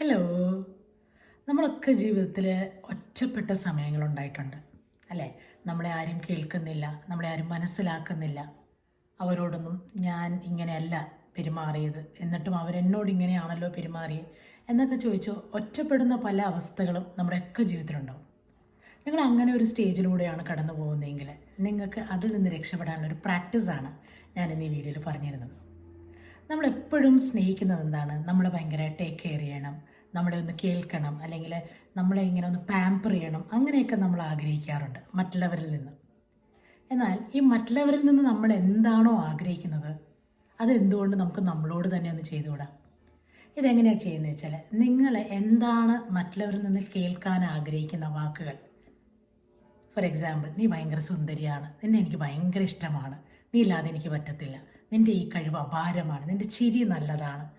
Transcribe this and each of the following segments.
Hello നമ്മളൊക്കെ ജീവിതത്തിൽ ഒറ്റപ്പെട്ട സമയങ്ങളുണ്ടായിട്ടുണ്ട്. അല്ലേ? നമ്മളെ ആരും കേൾക്കുന്നില്ല നമ്മളെ ആരും മനസ്സിലാക്കുന്നില്ല. അവരോടൊന്നും ഞാൻ ഇങ്ങനെയല്ല പെരുമാറിയത്. എന്നിട്ടും അവരെന്നോട് ഇങ്ങനെയാണല്ലോ പെരുമാറിയത് എന്നൊക്കെ ചോദിച്ചു ഒറ്റപ്പെടുന്ന പല അവസ്ഥകളും നമ്മുടെയൊക്കെ ജീവിതത്തിലുണ്ടാവും. നിങ്ങൾ അങ്ങനെ ഒരു സ്റ്റേജിലൂടെയാണ് കടന്നു പോകുന്നതെങ്കിൽ നിങ്ങൾക്ക് അതിൽ നിന്ന് രക്ഷപ്പെടാനുള്ള ഒരു പ്രാക്ടീസാണ് ഞാൻ ഈ വീഡിയോയിൽ പറഞ്ഞിരുന്നത്. നമ്മളെപ്പോഴും സ്നേഹിക്കുന്നത് എന്താണ്? നമ്മളെ ഭയങ്കര ടേക്ക് കെയർ ചെയ്യണം. നമ്മളെ ഒന്ന് കേൾക്കണം. അല്ലെങ്കിൽ നമ്മളെ ഇങ്ങനെ ഒന്ന് പാമ്പർ ചെയ്യണം. അങ്ങനെയൊക്കെ നമ്മൾ ആഗ്രഹിക്കാറുണ്ട് മറ്റുള്ളവരിൽ നിന്ന്. എന്നാൽ ഈ മറ്റുള്ളവരിൽ നിന്ന് നമ്മൾ എന്താണോ ആഗ്രഹിക്കുന്നത്? അതെന്തുകൊണ്ട് നമുക്ക് നമ്മളോട് തന്നെ ഒന്ന് ചെയ്തുകൂടാം? ഇതെങ്ങനെയാണ് ചെയ്യുന്നത് വെച്ചാൽ നിങ്ങൾ എന്താണ് മറ്റുള്ളവരിൽ നിന്ന് കേൾക്കാൻ ആഗ്രഹിക്കുന്ന വാക്കുകൾ? ഫോർ എക്സാമ്പിൾ നീ ഭയങ്കര സുന്ദരിയാണ്. നിന്നെ എനിക്ക് ഭയങ്കര ഇഷ്ടമാണ്. നീ ഇല്ലാതെ എനിക്ക് പറ്റത്തില്ല. നിന്റെ ഈ കഴിവ് അപാരമാണ് നിന്റെ ചിരി നല്ലതാണ്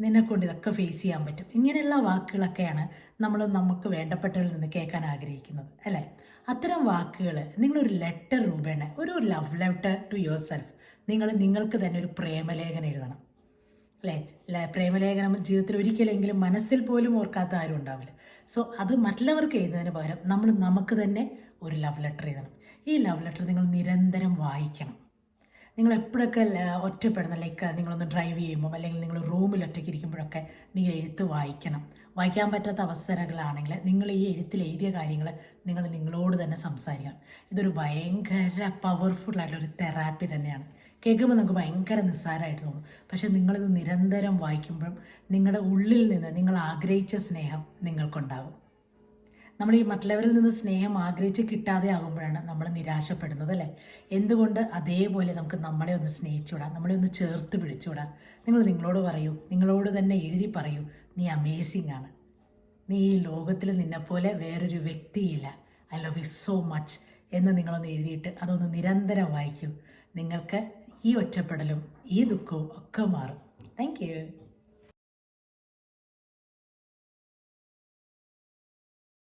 നിന്നെക്കൊണ്ട് ഇതൊക്കെ ഫേസ് ചെയ്യാൻ പറ്റും. ഇങ്ങനെയുള്ള വാക്കുകളൊക്കെയാണ് നമ്മൾ നമുക്ക് വേണ്ടപ്പെട്ടവരിൽ നിന്ന് കേൾക്കാൻ ആഗ്രഹിക്കുന്നത് അല്ലേ? അത്തരം വാക്കുകൾ നിങ്ങളൊരു ലെറ്റർ രൂപേണ ഒരു love letter to yourself നിങ്ങൾ നിങ്ങൾക്ക് തന്നെ ഒരു പ്രേമലേഖനം എഴുതണം അല്ലേ? പ്രേമലേഖനം ജീവിതത്തിൽ ഒരിക്കലെങ്കിലും മനസ്സിൽ പോലും ഓർക്കാത്ത ആരും ഉണ്ടാവില്ല. സോ അത് മറ്റുള്ളവർക്ക് എഴുതുന്നതിന് പകരം നമ്മൾ നമുക്ക് തന്നെ ഒരു ലവ് ലെറ്റർ എഴുതണം. ഈ ലവ് ലെറ്റർ നിങ്ങൾ നിരന്തരം വായിക്കണം. നിങ്ങൾ എപ്പോഴൊക്കെ ഒറ്റപ്പെടുന്ന ലൈക്ക് നിങ്ങളൊന്ന് ഡ്രൈവ് ചെയ്യുമ്പോൾ അല്ലെങ്കിൽ നിങ്ങൾ റൂമിൽ ഒറ്റയ്ക്ക് ഇരിക്കുമ്പോഴൊക്കെ നിങ്ങൾ എഴുത്ത് വായിക്കണം. വായിക്കാൻ പറ്റാത്ത അവസരങ്ങളാണെങ്കിൽ നിങ്ങൾ ഈ എഴുത്തിൽ എഴുതിയ കാര്യങ്ങൾ നിങ്ങൾ നിങ്ങളോട് തന്നെ സംസാരിക്കണം. ഇതൊരു ഭയങ്കര പവർഫുൾ ആയിട്ടുള്ള ഒരു തെറാപ്പി തന്നെയാണ്. കേൾക്കുമ്പോൾ നമുക്ക് ഭയങ്കര നിസ്സാരമായിട്ട് തോന്നും. പക്ഷെ നിങ്ങളിത് നിരന്തരം വായിക്കുമ്പോഴും നിങ്ങളുടെ ഉള്ളിൽ നിന്ന് നിങ്ങൾ ആഗ്രഹിച്ച സ്നേഹം നിങ്ങൾക്കുണ്ടാകും. നമ്മൾ ഈ മറ്റുള്ളവരിൽ നിന്ന് സ്നേഹം ആഗ്രഹിച്ച് കിട്ടാതെ ആകുമ്പോഴാണ് നമ്മൾ നിരാശപ്പെടുന്നത് അല്ലേ? എന്തുകൊണ്ട് അതേപോലെ നമുക്ക് നമ്മളെ ഒന്ന് സ്നേഹിച്ചുവിടാം നമ്മളെ ഒന്ന് ചേർത്ത് പിടിച്ചുവിടാം നിങ്ങൾ നിങ്ങളോട് പറയൂ. നിങ്ങളോട് തന്നെ എഴുതി പറയൂ. നീ അമേസിംഗ് ആണ്. നീ ഈ ലോകത്തിൽ നിന്നെപ്പോലെ വേറൊരു വ്യക്തിയില്ല. I love you so much എന്ന് നിങ്ങളൊന്ന് എഴുതിയിട്ട് അതൊന്ന് നിരന്തരം വായിക്കൂ. നിങ്ങൾക്ക് ഈ ഒറ്റപ്പെടലും ഈ ദുഃഖവും ഒക്കെ മാറും. Thank you